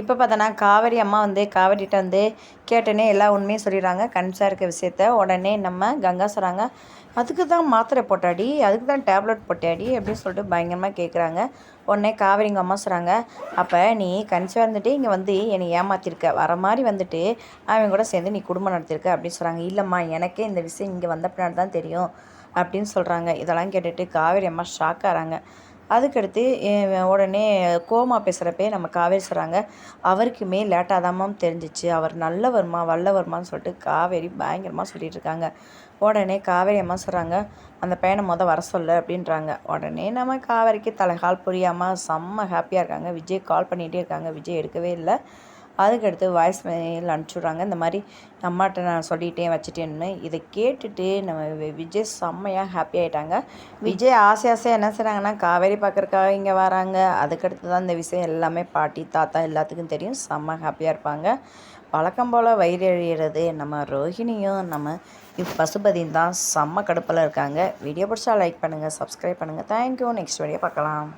இப்போ பார்த்தோன்னா காவேரி அம்மா வந்து காவேரிகிட்ட வந்து கேட்டனே எல்லா உண்மையும் சொல்லிடுறாங்க கன்சாக இருக்க விஷயத்த. உடனே நம்ம கங்கா சொல்கிறாங்க அதுக்கு தான் மாத்திரை போட்டாடி அதுக்கு தான் டேப்லெட் போட்டாடி அப்படின்னு சொல்லிட்டு பயங்கரமாக கேட்குறாங்க உடனே காவேரிங்க அம்மா சொல்கிறாங்க அப்போ நீ கன்சிவாக இருந்துட்டு இங்கே வந்து என்னை ஏமாற்றிருக்க வர மாதிரி வந்துட்டு அவன் கூட சேர்ந்து நீ குடும்பம் நடத்திருக்க அப்படின்னு சொல்கிறாங்க இல்லைம்மா எனக்கே இந்த விஷயம் இங்கே வந்த பின்னாடி தான் தெரியும் அப்படின்னு சொல்கிறாங்க இதெல்லாம் கேட்டுட்டு காவேரி அம்மா ஷாக் ஆகிறாங்க. அதுக்கடுத்து உடனே கோமா பேசுகிறப்பே நம்ம காவேரி சொல்கிறாங்க அவருக்குமே லேட்டாக தான் தெரிஞ்சிச்சு. அவர் நல்லவர்மா வல்லவர்மான்னு சொல்லிட்டு காவேரி பயங்கரமாக சொல்லிட்டு இருக்காங்க. உடனே காவேரி அம்மா சொல்கிறாங்க அந்த பையனை மொதல் வர சொல்ல அப்படின்றாங்க. உடனே நம்ம காவேரிக்கு தலைகால் புரியாமல் செம்ம ஹாப்பியாக இருக்காங்க. விஜய் கால் பண்ணிகிட்டே இருக்காங்க. விஜய் எடுக்கவே இல்லை. அதுக்கடுத்து வாய்ஸ் மெயில் அனுப்பிச்சுட்றாங்க. இந்த மாதிரி அம்மாட்ட நான் சொல்லிட்டேன் வச்சுட்டேன்னு இதை கேட்டுட்டு நம்ம விஜய் செம்மையாக ஹாப்பி ஆகிட்டாங்க விஜய் ஆசை ஆசையாக என்ன செய்கிறாங்கன்னா காவேரி பார்க்குறக்காக இங்கே வராங்க. அதுக்கடுத்து தான் இந்த விஷயம் எல்லாமே பாட்டி தாத்தா எல்லாத்துக்கும் தெரியும். செம்ம ஹாப்பியாக இருப்பாங்க. வழக்கம் போல் வயிறு எழிகிறது நம்ம ரோஹிணியும் நம்ம பசுபதியும் தான் செம்ம கடுப்பில் இருக்காங்க. வீடியோ பிடிச்சா லைக் பண்ணுங்கள் சப்ஸ்கிரைப் பண்ணுங்கள் தேங்க்யூ நெக்ஸ்ட் வீடியோ பார்க்கலாம்.